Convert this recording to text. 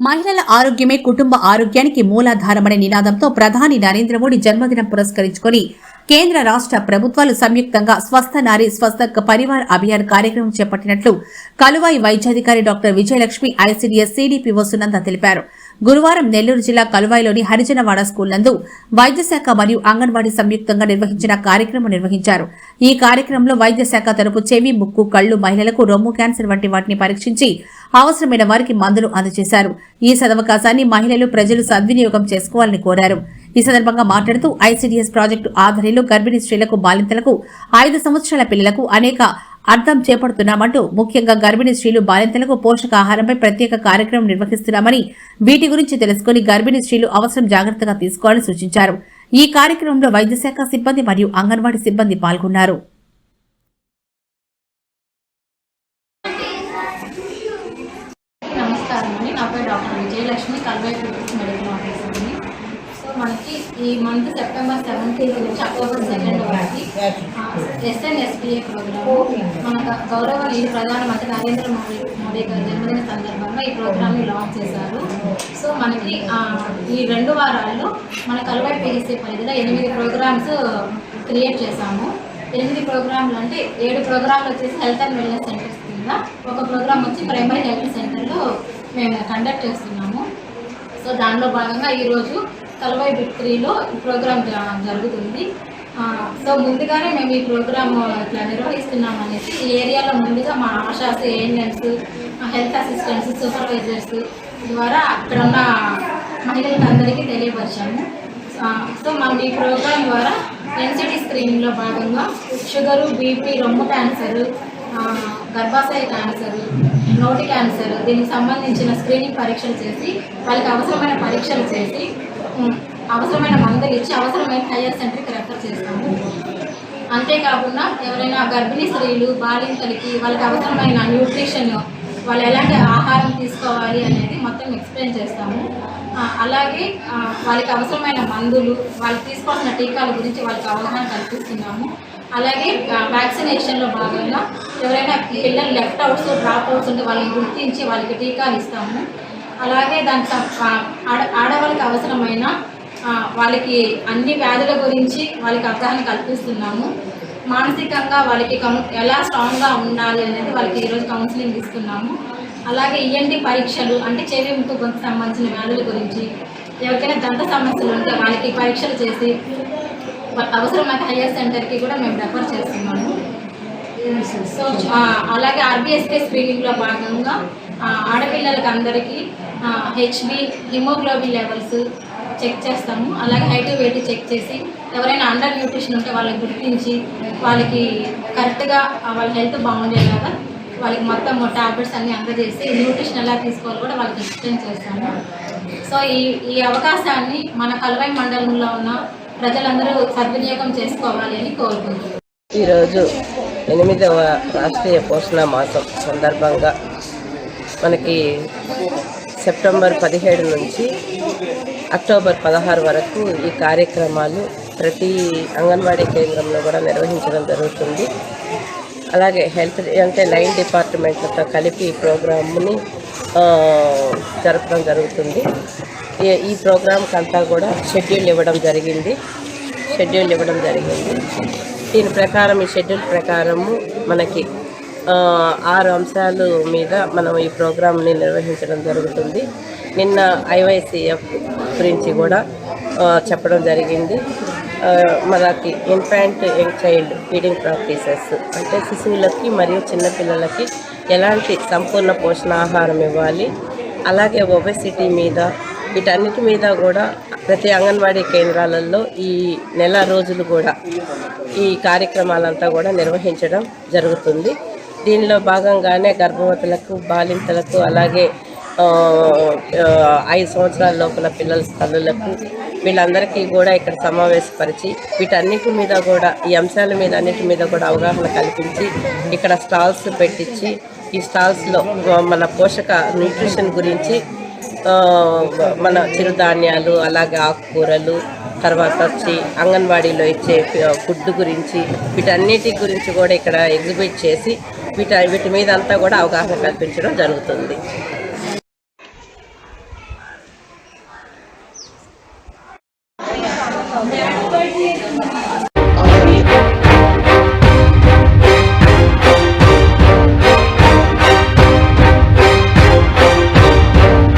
మహిళల ఆరోగ్యమే కుటుంబ ఆరోగ్యానికి మూలాధారమనే నినాదంతో ప్రధాని నరేంద్ర మోడీ జన్మదినం పురస్కరించుకొని కేంద్ర రాష్ట్ర ప్రభుత్వాలు సంయుక్తంగా స్వస్థ నారీ స్వస్థ పరివార్ అభియాన్ కార్యక్రమం చేపట్టినట్లు కలువాయి వైద్యాధికారి doctor Vijayalakshmi ICDS CDPO Sunanda తెలిపారు. గురువారం నెల్లూరు జిల్లా కలువాయిలోని హరిజనవాడ స్కూల్ నందు వైద్య శాఖ మరియు అంగన్వాడీ సంయుక్తంగా నిర్వహించిన కార్యక్రమం నిర్వహించారు. ఈ కార్యక్రమంలో వైద్య శాఖ తరపు చెవి ముక్కు కళ్ళు మహిళలకు రొమ్ము క్యాన్సర్ వంటి వాటిని పరీక్షించి అవసరమైన వారికి మందులు అందజేశారు. ఈ సదవకాశాన్ని మహిళలు ప్రజలు సద్వినియోగం చేసుకోవాలని కోరారు. ఈ సందర్భంగా మాట్లాడుతూ ఐసీడీఎస్ ప్రాజెక్టు ఆధ్వర్యంలో గర్భిణీ స్త్రీలకు బాలింతలకు ఐదు సంవత్సరాల పిల్లలకు అనేక అర్థం చేపడుతున్నామంటూ ముఖ్యంగా గర్భిణీ స్త్రీలు బాలింతలకు పోషకాహారంపై ప్రత్యేక కార్యక్రమం నిర్వహిస్తున్నామని వీటి గురించి తెలుసుకుని గర్భిణీ స్త్రీలు అవసరం జాగ్రత్తగా తీసుకోవాలని సూచించారు. ఈ కార్యక్రమంలో వైద్య శాఖ సిబ్బంది మరియు అంగన్వాడీ సిబ్బంది పాల్గొన్నారు. నమస్కారం అండి. నా పేరు doctor Vijayalakshmi Kalvai medical officer అండి. మనకి ఈ మంత్ సెప్టెంబర్ సెవెంటీన్త్ నుంచి అక్టోబర్ సెకండ్ వరకు ఎస్ఎన్ఎస్పిఏ ప్రోగ్రామ్ మన గ- గౌరవనీయులు ప్రధానమంత్రి నరేంద్ర మోడీ మోడీ గారి జన్మదిన సందర్భంగా ఈ ప్రోగ్రామ్ని లాంచ్ చేశారు. సో మనకి ఈ రెండు వారాల్లో మన కల్వై పిహెచ్సి పరిధిలో ఎనిమిది ప్రోగ్రామ్స్ క్రియేట్ చేశాము. ఎనిమిది ప్రోగ్రాంలు అంటే ఏడు ప్రోగ్రాంలు వచ్చేసి హెల్త్ అండ్ వెల్నెస్ సెంటర్స్ కింద ఒక ప్రోగ్రామ్ వచ్చి ప్రైమరీ హెల్త్ సెంటర్లో మేము కండక్ట్ చేస్తున్నాము. సో దానిలో భాగంగా ఈరోజు కలవై బిట్ త్రీలో ఈ ప్రోగ్రామ్ జ- జరుగుతుంది. సో ముందుగానే మేము ఈ ప్రోగ్రామ్ ఇట్లా నిర్వహిస్తున్నాం అనేసి ఈ ఏరియాలో ముందుగా మా ASHAs ANMs health assistants supervisors ద్వారా అక్కడ ఉన్న మహిళలకు అందరికీ తెలియపరిచాము సో మనం ఈ ప్రోగ్రామ్ ద్వారా ఎన్సిటీ స్క్రీన్లో భాగంగా షుగరు బీపీ రొమ్ము క్యాన్సర్ గర్భాశయ క్యాన్సర్ నోటి క్యాన్సర్ దీనికి సంబంధించిన స్క్రీనింగ్ పరీక్షలు చేసి వాళ్ళకి అవసరమైన పరీక్షలు చేసి అవసరమైన మందులు ఇచ్చి అవసరమైన హయ్యర్ సెంటర్కి రెఫర్ చేస్తాము. అంతేకాకుండా ఎవరైనా గర్భిణీ స్త్రీలు బాలింతలకి వాళ్ళకి అవసరమైన న్యూట్రిషన్ వాళ్ళు ఎలాంటి ఆహారం తీసుకోవాలి అనేది మొత్తం ఎక్స్ప్లెయిన్ చేస్తాము. అలాగే వాళ్ళకి అవసరమైన మందులు వాళ్ళు తీసుకోవాల్సిన టీకాల గురించి వాళ్ళకి అవగాహన కల్పిస్తున్నాము. అలాగే వ్యాక్సినేషన్లో భాగంగా ఎవరైనా పిల్లలు లెఫ్ట్ అవుట్స్ డ్రాప్ అవుట్స్ ఉంటే వాళ్ళని గుర్తించి వాళ్ళకి టీకాలు ఇస్తాము. అలాగే దానికి ఆ, ఆడ ఆడవాళ్ళకి అవసరమైన వాళ్ళకి అన్ని వ్యాధుల గురించి వాళ్ళకి అవగాహన కల్పిస్తున్నాము. మానసికంగా వాళ్ళకి కౌ ఎలా స్ట్రాంగ్గా ఉండాలి అనేది వాళ్ళకి ఈరోజు కౌన్సిలింగ్ ఇస్తున్నాము. అలాగే ఈఎన్టీ పరీక్షలు అంటే చెవి ముక్కు గొంతు సంబంధించిన వ్యాధుల గురించి ఎవరికైనా దంత సమస్యలు ఉంటే వాళ్ళకి పరీక్షలు చేసి అవసరమైతే హయ్యర్ సెంటర్కి కూడా మేము రెఫర్ చేస్తున్నాము. సో అలాగే ఆర్బీఎస్కే స్క్రీనింగ్లో భాగంగా ఆడపిల్లలకి అందరికీ హెచ్బి హిమోగ్లోబిన్ లెవెల్స్ చెక్ చేస్తాము. అలాగే హైట్ వెయిట్ చెక్ చేసి ఎవరైనా అండర్ న్యూట్రిషన్ ఉంటే వాళ్ళకి గుర్తించి వాళ్ళకి కరెక్ట్గా వాళ్ళ హెల్త్ బాగుండేలాగా వాళ్ళకి మొత్తం టాబ్లెట్స్ అన్నీ అందజేసి న్యూట్రిషన్ ఎలా తీసుకోవాలో కూడా వాళ్ళకి ఎక్స్ప్లెయిన్ చేస్తాము. సో ఈ ఈ అవకాశాన్ని మన కలవై మండలంలో ఉన్న ప్రజలందరూ సద్వినియోగం చేసుకోవాలి అని కోరుకుంటున్నాను ఈరోజు ఎనిమిదవ రాష్ట్రీయ పోషణ మాసం సందర్భంగా మనకి సెప్టెంబర్ పదిహేడు నుంచి అక్టోబర్ పదహారు వరకు ఈ కార్యక్రమాలు ప్రతి అంగన్వాడీ కేంద్రంలో కూడా నిర్వహించడం జరుగుతుంది. అలాగే హెల్త్ అంటే లైన్ డిపార్ట్మెంట్లతో కలిపి ఈ ప్రోగ్రామ్ని జరపడం జరుగుతుంది. ఈ- ఈ ప్రోగ్రామ్కి అంతా కూడా షెడ్యూల్ ఇవ్వడం జరిగింది. షెడ్యూల్ ఇవ్వడం జరిగింది. దీని ప్రకారం ఈ షెడ్యూల్ ప్రకారము మనకి ఆరు అంశాలు మీద మనం ఈ ప్రోగ్రామ్ని నిర్వహించడం జరుగుతుంది. నిన్న ఐవైసీఎఫ్ గురించి కూడా చెప్పడం జరిగింది. మనకి infant young child feeding practices అంటే శిశువులకి మరియు చిన్నపిల్లలకి ఎలాంటి సంపూర్ణ పోషణాహారం ఇవ్వాలి? అలాగే ఒబెసిటీ మీద వీటన్నిటి మీద కూడా ప్రతి అంగన్వాడీ కేంద్రాలలో ఈ నెల రోజులు కూడా ఈ కార్యక్రమాలంతా కూడా నిర్వహించడం జరుగుతుంది. దీనిలో భాగంగానే గర్భవతులకు బాలింతలకు అలాగే ఐదు సంవత్సరాల లోపల పిల్లల తల్లులకు వీళ్ళందరికీ కూడా ఇక్కడ సమావేశపరిచి వీటన్నిటి మీద కూడా ఈ అంశాల మీద అన్నిటి మీద కూడా అవగాహన కల్పించి ఇక్కడ స్టాల్స్ పెట్టించి ఈ స్టాల్స్లో మన పోషక న్యూట్రిషన్ గురించి మన చిరుధాన్యాలు అలాగే ఆకుకూరలు తర్వాత వచ్చి అంగన్వాడీలో ఇచ్చే ఫుడ్ గురించి వీటన్నిటి గురించి కూడా ఇక్కడ ఎగ్జిబిట్ చేసి వీట వీటి మీద అంతా కూడా అవగాహన కల్పించడం జరుగుతుంది.